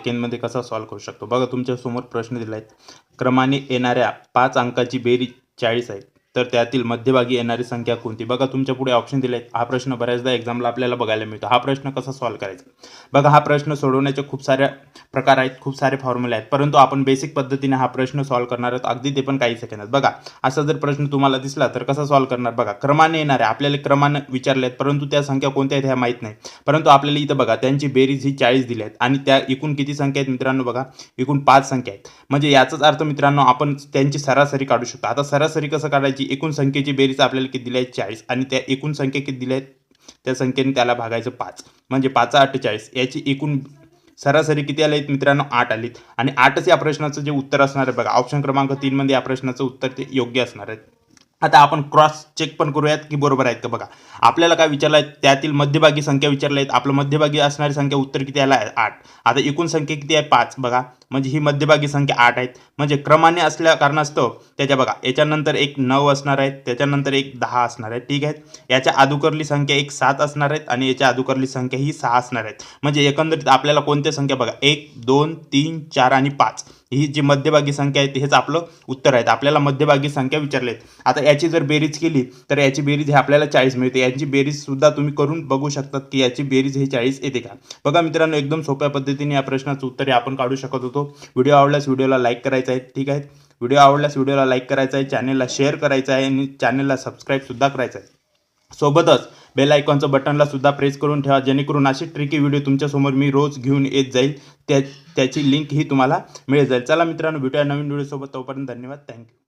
सेकंडमध्ये कसा सॉल्व्ह करू शकतो? बघा तुमच्यासमोर प्रश्न दिला आहे क्रमाने येणाऱ्या पाच अंकाची बेरीज चाळीस आहे. तर त्यातील मध्यभागी येणारी संख्या कोणती? बघा तुमच्यापुढे ऑप्शन दिले आहेत हा प्रश्न बऱ्याचदा एक्झामला आपल्याला बघायला मिळतो. हा प्रश्न कसा सॉल्व्ह करायचा? बघा हा प्रश्न सोडवण्याचे खूप साऱ्या प्रकार आहेत खूप सारे फॉर्म्युले आहेत. परंतु आपण बेसिक पद्धतीने हा प्रश्न सॉल्व्ह करणार आहोत. अगदी ते पण काही सेकंदात बघा असा जर प्रश्न तुम्हाला दिसला तर कसा सॉल्व्ह करणार? बघा क्रमाने येणार आहे आपल्याला क्रमानं विचारले आहेत परंतु त्या संख्या कोणत्या आहेत ह्या माहीत नाही. परंतु आपल्याला इथं बघा त्यांची बेरीज ही चाळीस दिली आहेत आणि त्या एकूण किती संख्या आहेत मित्रांनो बघा? एकूण पाच संख्या आहेत. म्हणजे याचाच अर्थ मित्रांनो आपण त्यांची सरासरी काढू शकतो. आता सरासरी कसं काढायची? एकूण संख्येची बेरीज आपल्याला किती दिली आहे? चाळीस. आणि त्या एकूण संख्या किती दिल्या आहेत? त्या संख्येने त्याला भागायचं पाच. म्हणजे पाच अठ्ठेचाळीस याची एकूण सरासरी किती आले आहेत मित्रांनो? आठ आलीत आणि आठच या प्रश्नाचं जे उत्तर असणार आहे बघा. ऑप्शन क्रमांक तीनमध्ये या प्रश्नाचं उत्तर ते योग्य असणार आहे. आता आपण क्रॉस चेक पण करूयात की बरोबर आहेत का बघा. आपल्याला काय विचारलं आहे त्यातील मध्यभागी संख्या विचारल्या आहेत. आपलं मध्यभागी असणारी संख्या उत्तर किती आला? आहे आठ. आता एकूण संख्या किती आहे? पाच. बघा. म्हणजे ही मध्यभागी संख्या आठ आहेत. म्हणजे क्रमाने असल्या कारणास्तव त्याच्या बघा याच्यानंतर एक नऊ असणार आहेत. त्याच्यानंतर एक दहा असणार आहे ठीक आहे? याच्या अधुकरली संख्या एक सात असणार आहेत आणि याच्या अधुकरली संख्या ही सहा असणार आहेत. म्हणजे एकंदरीत आपल्याला कोणत्या संख्या बघा? एक दोन तीन चार आणि पाच. ही जी मध्यभागी संख्या आहे हेच आपलं उत्तर आहे. आपल्याला मध्यभागी संख्या विचारले आहेत आता याची जर बेरीज केली तर याची बेरीज हे आपल्याला चाळीस मिळते. याची बेरीज सुद्धा तुम्ही करून बघू शकतात की याची बेरीज हे चाळीस येते का? बघा मित्रांनो एकदम सोप्या पद्धतीने या प्रश्नाचं उत्तर हे आपण काढू शकत होतो. व्हिडिओ आवडल्यास व्हिडिओला लाईक करायचा आहे ठीक आहे? व्हिडिओ आवडल्यास व्हिडिओला लाईक करायचा आहे चॅनलला शेअर करायचा आहे आणि चॅनलला सबस्क्राईबसुद्धा करायचं आहे. सोबतच बेल आयकॉनचं बटनला सुद्धा प्रेस करून ठेवा. जेणेकरून अशी ट्रिकी व्हिडिओ तुमच्यासमोर मी रोज घेऊन येत जाईल. त्या त्याची लिंक ही तुम्हाला मिळेल जाईल. चला मित्रांनो भेटूया नवीन व्हिडिओसोबत तोपर्यंत धन्यवाद. थँक्यू